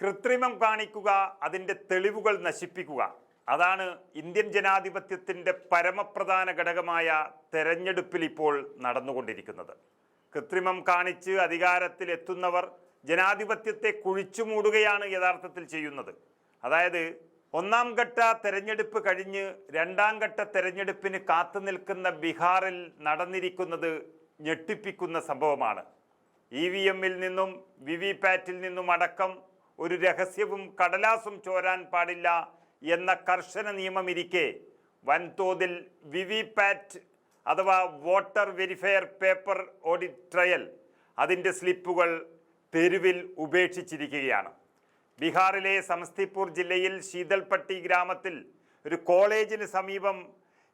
കൃത്രിമം കാണിക്കുക അതിന്റെ തെളിവുകൾ നശിപ്പിക്കുക. അതാണ് ഇന്ത്യൻ ജനാധിപത്യത്തിന്റെ പരമപ്രധാന ഘടകമായ തെരഞ്ഞെടുപ്പിൽ ഇപ്പോൾ നടന്നുകൊണ്ടിരിക്കുന്നത്. കൃത്രിമം കാണിച്ച് അധികാരത്തിൽ എത്തുന്നവർ ജനാധിപത്യത്തെ കുഴിച്ചു മൂടുകയാണ് യഥാർത്ഥത്തിൽ ചെയ്യുന്നത്. അതായത് ഒന്നാം ഘട്ട തെരഞ്ഞെടുപ്പ് കഴിഞ്ഞ് രണ്ടാം ഘട്ട തെരഞ്ഞെടുപ്പിന് കാത്തു നിൽക്കുന്ന ബീഹാറിൽ നടന്നിരിക്കുന്നത് ഞെട്ടിപ്പിക്കുന്ന സംഭവമാണ്. ഇ വി എമ്മിൽ നിന്നും വി വി പാറ്റിൽ നിന്നും അടക്കം ഒരു രഹസ്യവും കടലാസും ചോരാൻ പാടില്ല എന്ന കർശന നിയമമിരിക്കെ. വൻതോതിൽ വി വി പാറ്റ് അഥവാ voter verifier paper audit trail അതിന്റെ സ്ലിപ്പുകൾ തെരുവിൽ ഉപേക്ഷിച്ചിരിക്കുകയാണ്. ബീഹാറിലെ സമസ്തിപൂർ ജില്ലയിൽ ശീതൽപട്ടി ഗ്രാമത്തിൽ ഒരു കോളേജിന് സമീപം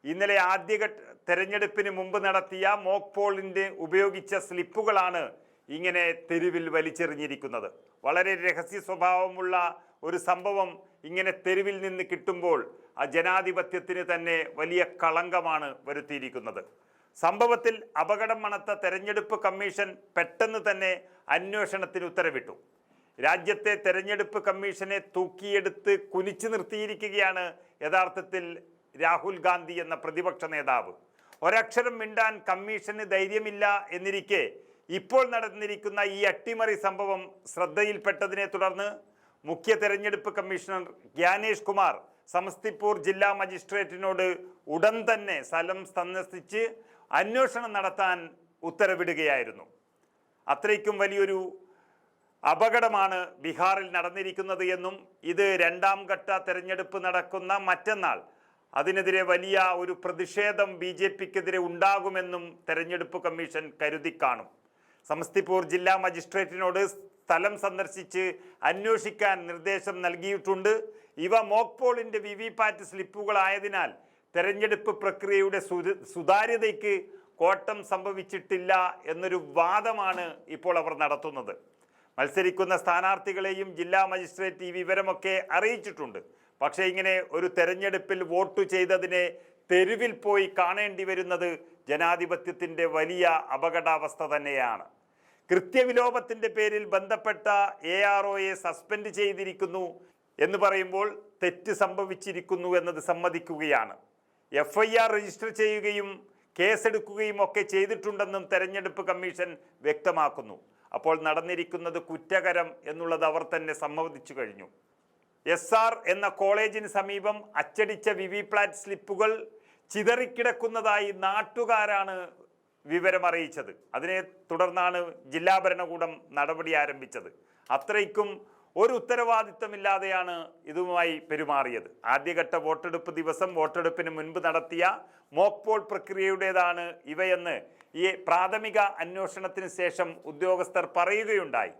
ഇന്നലെ ആദ്യഘട്ട തെരഞ്ഞെടുപ്പിന് മുമ്പ് നടത്തിയ മോക്ക് പോളിന്റെ ഉപയോഗിച്ച സ്ലിപ്പുകളാണ് ഇങ്ങനെ തെരുവിൽ വലിച്ചെറിഞ്ഞിരിക്കുന്നത്. വളരെ രഹസ്യ സ്വഭാവമുള്ള ഒരു സംഭവം ഇങ്ങനെ തെരുവിൽ നിന്ന് കിട്ടുമ്പോൾ ആ ജനാധിപത്യത്തിന് തന്നെ വലിയ കളങ്കമാണ് വരുത്തിയിരിക്കുന്നത്. സംഭവത്തിൽ അപകടം മണത്ത തെരഞ്ഞെടുപ്പ് കമ്മീഷൻ പെട്ടെന്ന് തന്നെ അന്വേഷണത്തിന് ഉത്തരവിട്ടു. രാജ്യത്തെ തെരഞ്ഞെടുപ്പ് കമ്മീഷനെ തൂക്കിയെടുത്ത് കുനിച്ചു നിർത്തിയിരിക്കുകയാണ് യഥാർത്ഥത്തിൽ രാഹുൽ ഗാന്ധി എന്ന പ്രതിപക്ഷ നേതാവ്. ഒരക്ഷരം മിണ്ടാൻ കമ്മീഷന് ധൈര്യമില്ല എന്നിരിക്കെ ഇപ്പോൾ നടന്നിരിക്കുന്ന ഈ അട്ടിമറി സംഭവം ശ്രദ്ധയിൽപ്പെട്ടതിനെ തുടർന്ന് മുഖ്യ തെരഞ്ഞെടുപ്പ് കമ്മീഷണർ ജ്ഞാനേഷ് കുമാർ സമസ്തിപൂർ ജില്ലാ മജിസ്ട്രേറ്റിനോട് ഉടൻ തന്നെ സ്ഥലം സന്ദർശിച്ച് അന്വേഷണം നടത്താൻ ഉത്തരവിടുകയായിരുന്നു. അത്രയ്ക്കും വലിയൊരു അപകടമാണ് ബീഹാറിൽ നടന്നിരിക്കുന്നത് എന്നും ഇത് രണ്ടാം ഘട്ട തെരഞ്ഞെടുപ്പ് നടക്കുന്ന മറ്റന്നാൾ അതിനെതിരെ വലിയ ഒരു പ്രതിഷേധം ബി ജെ പിക്കെതിരെ ഉണ്ടാകുമെന്നും തെരഞ്ഞെടുപ്പ് കമ്മീഷൻ കരുതി കാണും സമസ്തിപൂർ ജില്ലാ മജിസ്ട്രേറ്റിനോട് സ്ഥലം സന്ദർശിച്ച് അന്വേഷിക്കാൻ നിർദ്ദേശം നൽകിയിട്ടുണ്ട്. ഇവ മോക്ക് പോളിന്റെ വി വി പാറ്റ് സ്ലിപ്പുകളായതിനാൽ തെരഞ്ഞെടുപ്പ് പ്രക്രിയയുടെ സുതാര്യതയ്ക്ക് കോട്ടം സംഭവിച്ചിട്ടില്ല എന്നൊരു വാദമാണ് ഇപ്പോൾ അവർ നടത്തുന്നത്. മത്സരിക്കുന്ന സ്ഥാനാർത്ഥികളെയും ജില്ലാ മജിസ്ട്രേറ്റ് ഈ വിവരമൊക്കെ അറിയിച്ചിട്ടുണ്ട്. പക്ഷേ ഇങ്ങനെ ഒരു തെരഞ്ഞെടുപ്പിൽ വോട്ട് ചെയ്തതിനെ തെരുവിൽ പോയി കാണേണ്ടി വരുന്നത് ജനാധിപത്യത്തിന്റെ വലിയ അപകടാവസ്ഥ തന്നെയാണ്. കൃത്യവിലോപത്തിന്റെ പേരിൽ ബന്ധപ്പെട്ട എ ആർ ഒയെ സസ്പെൻഡ് ചെയ്തിരിക്കുന്നു എന്ന് പറയുമ്പോൾ തെറ്റ് സംഭവിച്ചിരിക്കുന്നു എന്നത് സമ്മതിക്കുകയാണ്. എഫ് ഐ ആർ രജിസ്റ്റർ ചെയ്യുകയും കേസെടുക്കുകയും ഒക്കെ ചെയ്തിട്ടുണ്ടെന്നും തെരഞ്ഞെടുപ്പ് കമ്മീഷൻ വ്യക്തമാക്കുന്നു. അപ്പോൾ നടന്നിരിക്കുന്നത് കുറ്റകരം എന്നുള്ളത് അവർ തന്നെ സമ്മതിച്ചു കഴിഞ്ഞു. എസ് ആർ എന്ന കോളേജിന് സമീപം അച്ചടിച്ച വി വി പ്ലാറ്റ് സ്ലിപ്പുകൾ ചിതറിക്കിടക്കുന്നതായി നാട്ടുകാരാണ് വിവരം അറിയിച്ചത് അതിനെ തുടർന്നാണ് ജില്ലാ ഭരണകൂടം നടപടി ആരംഭിച്ചത്. അത്രയ്ക്കും ഒരു ഉത്തരവാദിത്തമില്ലാതെയാണ് ഇതുമായി പെരുമാറിയത്. ആദ്യഘട്ട വോട്ടെടുപ്പ് ദിവസം വോട്ടെടുപ്പിന് മുൻപ് നടത്തിയ മോക്ക് പോൾ പ്രക്രിയയുടേതാണ് ഇവയെന്ന് ഈ പ്രാഥമിക അന്വേഷണത്തിന് ശേഷം ഉദ്യോഗസ്ഥർ പറയുകയുണ്ടായി.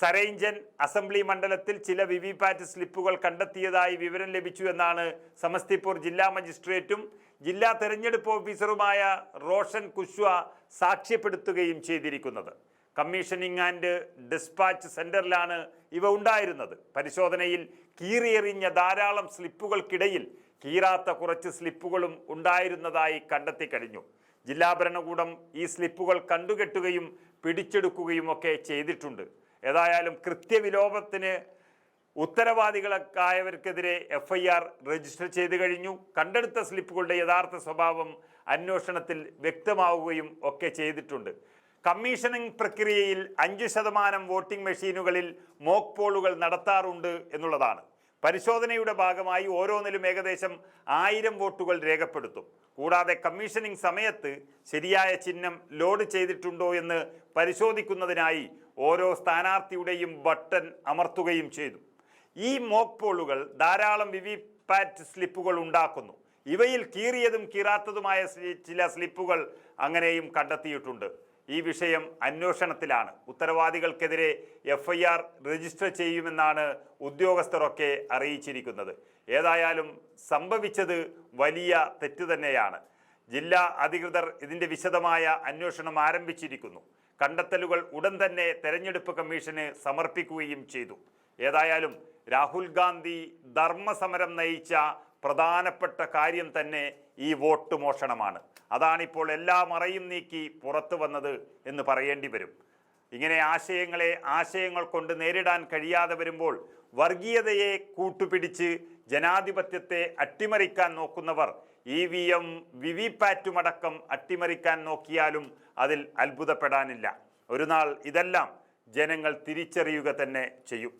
സരൈഞ്ചൻ അസംബ്ലി മണ്ഡലത്തിൽ ചില വി വി പാറ്റ് സ്ലിപ്പുകൾ കണ്ടെത്തിയതായി വിവരം ലഭിച്ചു എന്നാണ് സമസ്തിപൂർ ജില്ലാ മജിസ്ട്രേറ്റും ജില്ലാ തെരഞ്ഞെടുപ്പ് ഓഫീസറുമായ റോഷൻ കുശ്വ സാക്ഷ്യപ്പെടുത്തുകയും ചെയ്തിരിക്കുന്നത്. കമ്മീഷനിങ് ആൻഡ് ഡിസ്പാച്ച് സെന്ററിലാണ് ഇവ ഉണ്ടായിരുന്നത്. പരിശോധനയിൽ കീറിയെറിഞ്ഞ ധാരാളം സ്ലിപ്പുകൾക്കിടയിൽ കീറാത്ത കുറച്ച് സ്ലിപ്പുകളും ഉണ്ടായിരുന്നതായി കണ്ടെത്തി കഴിഞ്ഞു. ജില്ലാ ഭരണകൂടം ഈ സ്ലിപ്പുകൾ കണ്ടുകെട്ടുകയും പിടിച്ചെടുക്കുകയും ഒക്കെ ചെയ്തിട്ടുണ്ട്. ഏതായാലും കൃത്യവിലോപത്തിന് ഉത്തരവാദികളായവർക്കെതിരെ എഫ് ഐ ആർ രജിസ്റ്റർ ചെയ്തു കഴിഞ്ഞു. കണ്ടെടുത്ത സ്ലിപ്പുകളുടെ യഥാർത്ഥ സ്വഭാവം അന്വേഷണത്തിൽ വ്യക്തമാവുകയും ഒക്കെ ചെയ്തിട്ടുണ്ട്. കമ്മീഷനിങ് പ്രക്രിയയിൽ അഞ്ച് ശതമാനം വോട്ടിംഗ് മെഷീനുകളിൽ മോക്ക് പോളുകൾ നടത്താറുണ്ട് എന്നുള്ളതാണ്. പരിശോധനയുടെ ഭാഗമായി ഓരോന്നിലും ഏകദേശം ആയിരം വോട്ടുകൾ രേഖപ്പെടുത്തും. കൂടാതെ കമ്മീഷനിങ് സമയത്ത് ശരിയായ ചിഹ്നം ലോഡ് ചെയ്തിട്ടുണ്ടോ എന്ന് പരിശോധിക്കുന്നതിനായി ഓരോ സ്ഥാനാർത്ഥിയുടെയും ബട്ടൺ അമർത്തുകയും ചെയ്തു. ഈ മോക്ക് പോളുകൾ ധാരാളം വിവി പാറ്റ് സ്ലിപ്പുകൾ ഉണ്ടാക്കുന്നു. ഇവയിൽ കീറിയതും കീറാത്തതുമായ ചില സ്ലിപ്പുകൾ അങ്ങനെയും കണ്ടെത്തിയിട്ടുണ്ട്. ഈ വിഷയം അന്വേഷണത്തിലാണ്. ഉത്തരവാദികൾക്കെതിരെ എഫ് ഐ ആർ രജിസ്റ്റർ ചെയ്യുമെന്നാണ് ഉദ്യോഗസ്ഥരൊക്കെ അറിയിച്ചിരിക്കുന്നത്. ഏതായാലും സംഭവിച്ചത് വലിയ തെറ്റ് തന്നെയാണ്. ജില്ലാ അധികൃതർ ഇതിന്റെ വിശദമായ അന്വേഷണം ആരംഭിച്ചിരിക്കുന്നു. കണ്ടെത്തലുകൾ ഉടൻ തന്നെ തെരഞ്ഞെടുപ്പ് കമ്മീഷന് സമർപ്പിക്കുകയും ചെയ്തു. ഏതായാലും രാഹുൽ ഗാന്ധി ധർമ്മസമരം നയിച്ച പ്രധാനപ്പെട്ട കാര്യം തന്നെ ഈ വോട്ട് മോഷണമാണ്. അതാണിപ്പോൾ എല്ലാ മറയും നീക്കി പുറത്തു വന്നത് എന്ന് പറയേണ്ടി വരും. ഇങ്ങനെ ആശയങ്ങളെ ആശയങ്ങൾ കൊണ്ട് നേരിടാൻ കഴിയാതെ വരുമ്പോൾ വർഗീയതയെ കൂട്ടുപിടിച്ച് ജനാധിപത്യത്തെ അട്ടിമറിക്കാൻ നോക്കുന്നവർ E V M V V പാറ്റുമടക്കം അട്ടിമറിക്കാൻ നോക്കിയാലും അതിൽ അത്ഭുതപ്പെടാനില്ല. ഒരു നാൾ ഇതെല്ലാം ജനങ്ങൾ തിരിച്ചറിയുക തന്നെ ചെയ്യും.